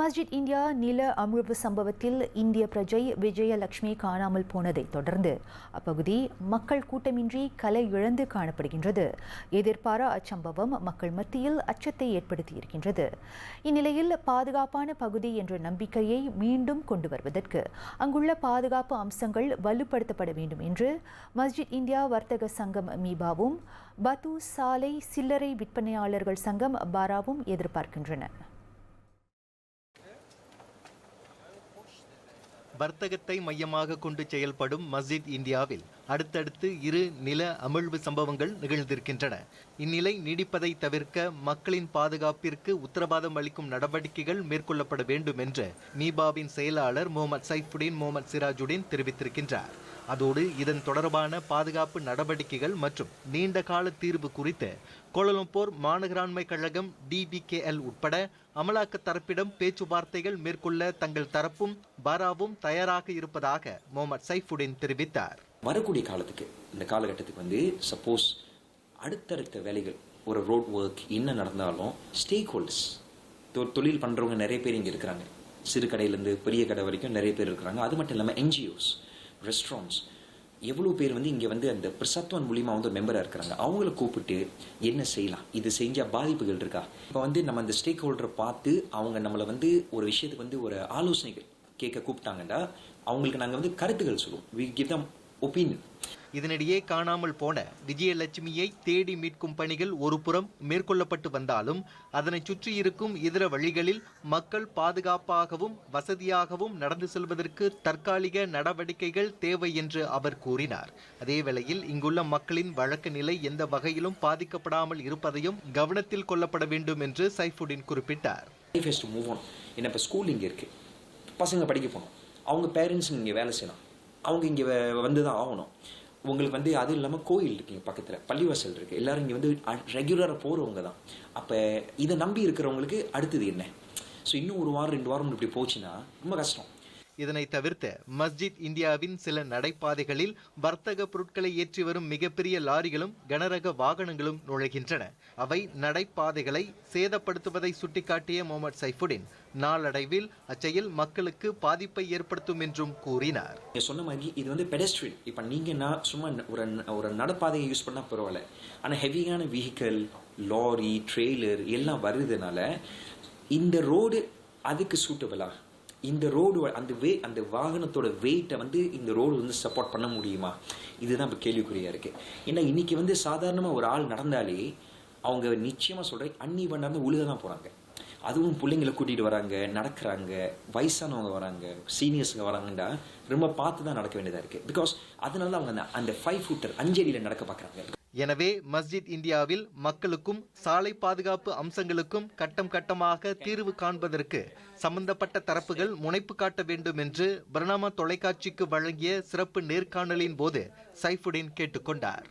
மஸ்ஜித் India நில அமிழ்வு சம்பவத்தில் இந்திய பிரஜை விஜயலட்சுமி காணாமல் போனதை தொடர்ந்து அப்பகுதி மக்கள் கூட்டமின்றி கலை இழந்து காணப்படுகின்றது. எதிர்பாரா அச்சம்பவம் மக்கள் மத்தியில் அச்சத்தை ஏற்படுத்தியிருக்கின்றது. இந்நிலையில் பாதுகாப்பான பகுதி என்ற நம்பிக்கையை மீண்டும் கொண்டு வருவதற்கு அங்குள்ள பாதுகாப்பு அம்சங்கள் வலுப்படுத்தப்பட வேண்டும் என்று மஸ்ஜித் இந்தியா வர்த்தக சங்கம் மீபாவும் பத்து சாலை சில்லறை விற்பனையாளர்கள் சங்கம் பாராவும் எதிர்பார்க்கின்றன. வர்த்தகத்தை மையமாக கொண்டு செயல்படும் மஸ்ஜித் இந்தியாவில் அடுத்தடுத்து இரு நில அமிழ்வு சம்பவங்கள் நிகழ்ந்திருக்கின்றன. இந்நிலை நீடிப்பதை தவிர்க்க மக்களின் பாதுகாப்பிற்கு உத்தரவாதம் அளிக்கும் நடவடிக்கைகள் மேற்கொள்ளப்பட வேண்டும் என்று நீபாவின் செயலாளர் முகமது சைஃபுடீன் முகமது சிராஜுடீன் தெரிவித்திருக்கின்றார். அதோடு இதன் தொடர்பான பாதுகாப்பு நடவடிக்கைகள் மற்றும் நீண்ட கால தீர்வு குறித்து கோலலம்பூர் மாநகராண்மை கழகம் டிபிகேஎல் உட்பட அமலாக்க தரப்பிடம் பேச்சுவார்த்தைகள் மேற்கொள்ள தங்கள் தரப்பும் பாராவும் தயாராக இருப்பதாக முகமது சைஃபுடின் தெரிவித்தார். வரக்கூடிய காலத்துக்கு இந்த காலகட்டத்துக்கு வந்து சப்போஸ் அடுத்தடுத்த வேலைகள் ஒரு ரோட் ஒர்க் என்ன நடந்தாலும் ஸ்டேக் ஹோல்டர்ஸ் தொழில் பண்ணுறவங்க நிறைய பேர் இங்கே இருக்கிறாங்க. சிறு கடையிலேருந்து பெரிய கடை வரைக்கும் நிறைய பேர் இருக்கிறாங்க. அது மட்டும் இல்லாமல் என்ஜிஓஸ் ரெஸ்டாரண்ட்ஸ் எவ்வளோ பேர் வந்து இங்கே வந்து அந்த பிரசத்வன் மூலியமாக வந்து மெம்பராக இருக்கிறாங்க. அவங்கள கூப்பிட்டு என்ன செய்யலாம்? இது செஞ்சால் பாதிப்புகள் இருக்கா? இப்போ வந்து நம்ம அந்த ஸ்டேக் ஹோல்டரை பார்த்து அவங்க நம்மளை வந்து ஒரு விஷயத்துக்கு வந்து ஒரு ஆலோசனைகள் கேட்க கூப்பிட்டாங்கன்னா அவங்களுக்கு நாங்கள் வந்து கருத்துக்கள் சொல்லுவோம். வி கிவ் தம் ஒப்பீனியன் இதனிடையே காணாமல் போன விஜயலட்சுமியை தேடி மீட்கும் பணிகள் ஒருபுறம் மேற்கொள்ளப்பட்டு வந்தாலும் அதனை சுற்றி இருக்கும் இதர வழிகளில் மக்கள் பாதுகாப்பாகவும் வசதியாகவும் நடந்து செல்வதற்கு தற்காலிக நடவடிக்கைகள் தேவை என்று அவர் கூறினார். அதேவேளையில் இங்குள்ள மக்களின் வழக்க நிலை எந்த வகையிலும் பாதிக்கப்படாமல் இருப்பதையும் கவனத்தில் கொள்ளப்பட வேண்டும் என்று சைஃபுடின் குறிப்பிட்டார். என்ன இப்போ ஸ்கூல் இங்கே இருக்குது பசங்க படிக்க போகணும். அவங்க பேரண்ட்ஸ் இங்கே வேலை செய்யணும். அவங்க இங்கே வந்து தான் ஆகணும். உங்களுக்கு வந்து அது இல்லாமல் கோயில் இருக்குங்க பக்கத்தில் பள்ளிவாசல் இருக்குது எல்லோரும் இங்கே வந்து ரெகுலராக போகிறவங்க தான். அப்போ இதை நம்பி இருக்கிறவங்களுக்கு அடுத்தது என்ன? ஸோ இன்னும் ஒரு வாரம் ரெண்டு வாரம் இப்படி போச்சுன்னா ரொம்ப கஷ்டம். இதனை தவிர்த்து மஸ்ஜித் இந்தியாவின் சில நடைபாதைகளில் வர்த்தக பொருட்களை ஏற்றி வரும் மிகப்பெரிய லாரிகளும் கனரக வாகனங்களும் நுழைகின்றன. அவை நடைபாதைகளை சேதப்படுத்துவதை சுட்டிக்காட்டிய முகமது சைஃபுடின் நாளடைவில் அச்செயல் மக்களுக்கு பாதிப்பை ஏற்படுத்தும் என்றும் கூறினார். நீங்கள் சொன்ன மாதிரி இது வந்து பெடஸ்ட்ரியன் இப்போ நீங்கள் நான் சும்மா ஒரு ஒரு நடப்பாதையை யூஸ் பண்ணால் பரவாயில்ல. ஆனால் ஹெவியான வெஹிக்கல் லாரி ட்ரெய்லர் எல்லாம் வருதுனால இந்த ரோடு அதுக்கு சூட்டபிளா இந்த ரோடு அந்த வே அந்த வாகனத்தோட வெயிட்டை வந்து இந்த ரோடு வந்து சப்போர்ட் பண்ண முடியுமா? இதுதான் இப்போ கேள்விக்குறியாக இருக்குது ஏன்னா இன்னைக்கு வந்து சாதாரணமாக ஒரு ஆள் நடந்தாலே அவங்க நிச்சயமாக சொல்கிறேன் அன்னி பண்ணாந்து உழுக தான் போகிறாங்க அதுவும் பிள்ளைங்களை கூட்டிகிட்டு வராங்க நடக்கிறாங்க வயசானவங்க வராங்க சீனியர்ஸுங்க வராங்கன்னா ரொம்ப பார்த்து தான் நடக்க வேண்டியதாக இருக்குது பிகாஸ் அதனால அவங்க அந்த அந்த ஃபைவ் ஃபுட்டர் அஞ்சடியில் நடக்க பார்க்குறாங்க. எனவே மஸ்ஜித் இந்தியாவில் மக்களுக்கும் சாலை பாதுகாப்பு அம்சங்களுக்கும் கட்டம் கட்டமாக தீர்வு காண்பதற்கு சம்பந்தப்பட்ட தரப்புகள் முனைப்பு காட்ட வேண்டும் என்று பர்னாமா தொலைக்காட்சிக்கு வழங்கிய சிறப்பு நேர்காணலின் போது சைஃபுடின் கேட்டுக்கொண்டார்.